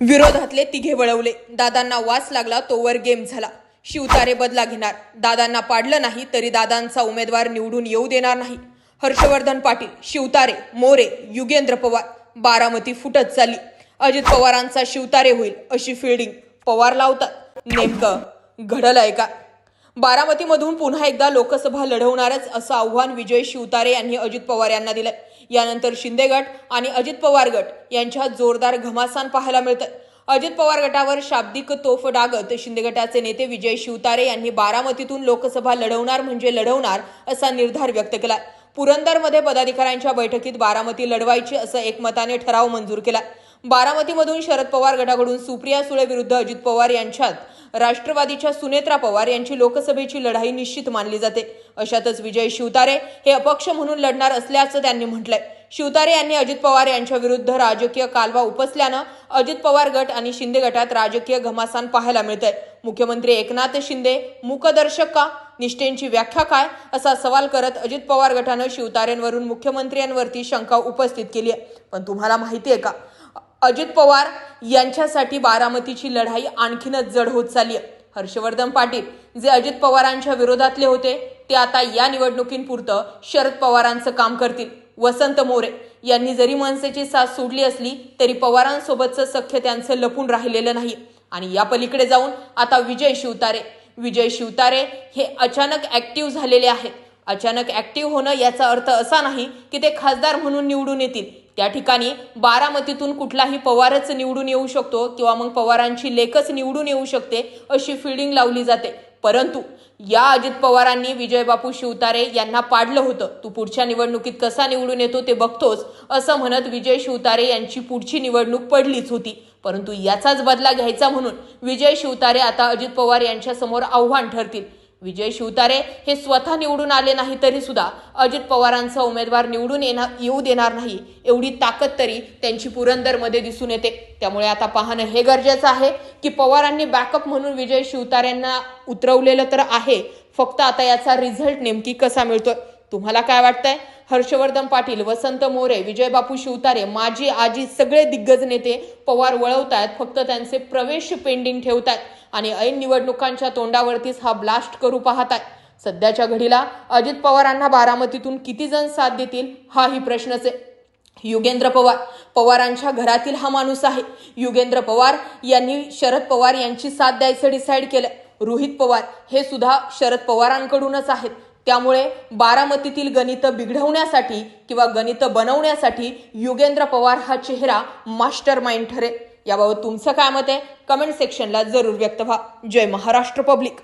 विरोधातले तिघे वळवले. दादांना वास लागला तोवर गेम झाला. शिवतारे बदला घेणार. दादांना पाडलं नाही तरी दादांचा उमेदवार निवडून येऊ देणार नाही. हर्षवर्धन पाटील शिवतारे मोरे युगेंद्र पवार बारामती फुटत चालली. अजित पवारांचा शिवतारे होईल अशी फिल्डिंग पवार लावतात. नेमकं घडलंय का? बारामतीमधून पुन्हा एकदा लोकसभा लढवणारच असं आव्हान विजय शिवतारे यांनी अजित पवार यांना दिलं यानंतर शिंदे गट आणि अजित पवार गट यांच्यात जोरदार घमासान पाहायला मिळतं अजित पवार गटावर शाब्दिक तोफ डागत शिंदे गटाचे नेते विजय शिवतारे यांनी बारामतीतून लोकसभा लढवणार म्हणजे लढवणार असा निर्धार व्यक्त केला पुरंदरमध्ये पदाधिकाऱ्यांच्या बैठकीत बारामती लढवायची असं एकमताने ठराव मंजूर केला बारामतीमधून शरद पवार गटाकडून सुप्रिया सुळे विरुद्ध अजित पवार यांच्यात राष्ट्रवादीच्या सुनेत्रा पवार यांची लोकसभेची लढाई निश्चित मानली जाते. अशातच विजय शिवतारे हे अपक्ष म्हणून लढणार असल्याचं त्यांनी म्हटलंय. शिवतारे यांनी अजित पवार यांच्या विरुद्ध राजकीय कालवा उपसल्यानं अजित पवार गट आणि शिंदे गटात राजकीय घमासान पाहायला मिळतंय. मुख्यमंत्री एकनाथ शिंदे मूकदर्शक का? निष्ठेंची व्याख्या काय? असा सवाल करत अजित पवार गटानं शिवतारेंवरून मुख्यमंत्र्यांवरती शंका उपस्थित केली आहे पण तुम्हाला माहिती आहे का? अजित पवार यांच्यासाठी बारामतीची लढाई आणखीनच जड होत चालली आहे. हर्षवर्धन पाटील जे अजित पवारांच्या विरोधातले होते ते आता या निवडणुकींपुरतं शरद पवारांचं काम करतील. वसंत मोरे यांनी जरी मनसेची साथ सोडली असली तरी पवारांसोबतचं सख्य त्यांचं लपून राहिलेलं नाही. आणि या पलीकडे जाऊन आता विजय शिवतारे. विजय शिवतारे हे अचानक ऍक्टिव्ह झालेले आहेत. अचानक ऍक्टिव्ह होणं याचा अर्थ असा नाही की ते खासदार म्हणून निवडून येतील. त्या ठिकाणी बारामतीतून कुठलाही पवारच निवडून येऊ शकतो किंवा मग पवारांची लेखच निवडून येऊ शकते अशी फिल्डिंग लावली जाते. परंतु या अजित पवारांनी विजय बापू शिवतारे यांना पाडलं होतं. तू पुढच्या निवडणुकीत कसा निवडून येतो ते बघतोस असं म्हणत विजय शिवतारे यांची पुढची निवडणूक पडलीच होती. परंतु याचाच बदला घ्यायचा म्हणून विजय शिवतारे आता अजित पवार यांच्यासमोर आव्हान ठरतील. विजय शिवतारे हे स्वतः निवडून आले नाही तरी सुद्धा अजित पवारांचा उमेदवार निवडून येणार येऊ देणार नाही एवढी ताकद तरी त्यांची पुरंदरमध्ये दिसून येते. त्यामुळे आता पाहणं हे गरजेचं आहे की पवारांनी बॅकअप म्हणून विजय शिवतारेंना उतरवलेलं तर आहे फक्त आता याचा रिझल्ट नेमकी कसा मिळतोय? तुम्हाला काय वाटतंय? हर्षवर्धन पाटील वसंत मोरे विजय बापू शिवतारे माजी आजी सगळे दिग्गज नेते पवार वळवतायत फक्त त्यांचे प्रवेश पेंडिंग ठेवतात आणि ऐन निवडणुकांच्या तोंडावरतीच हा ब्लास्ट करू पाहताय. सध्याच्या घडीला अजित पवारांना बारामतीतून किती जण साथ देतील हाही प्रश्नच आहे. युगेंद्र पवार पवारांच्या घरातील हा माणूस आहे. युगेंद्र पवार यांनी शरद पवार यांची साथ द्यायचं डिसाईड केलं रोहित पवार हे सुद्धा शरद पवारांकडूनच आहेत. त्यामुळे बारामतीतील गणित बिघडवण्यासाठी किंवा गणित बनवण्यासाठी युगेंद्र पवार हा चेहरा मास्टर माइंड ठरेल. याबाबत तुमचं काय मत आहे? कमेंट सेक्शनला जरूर व्यक्त व्हा. जय महाराष्ट्र पब्लिक.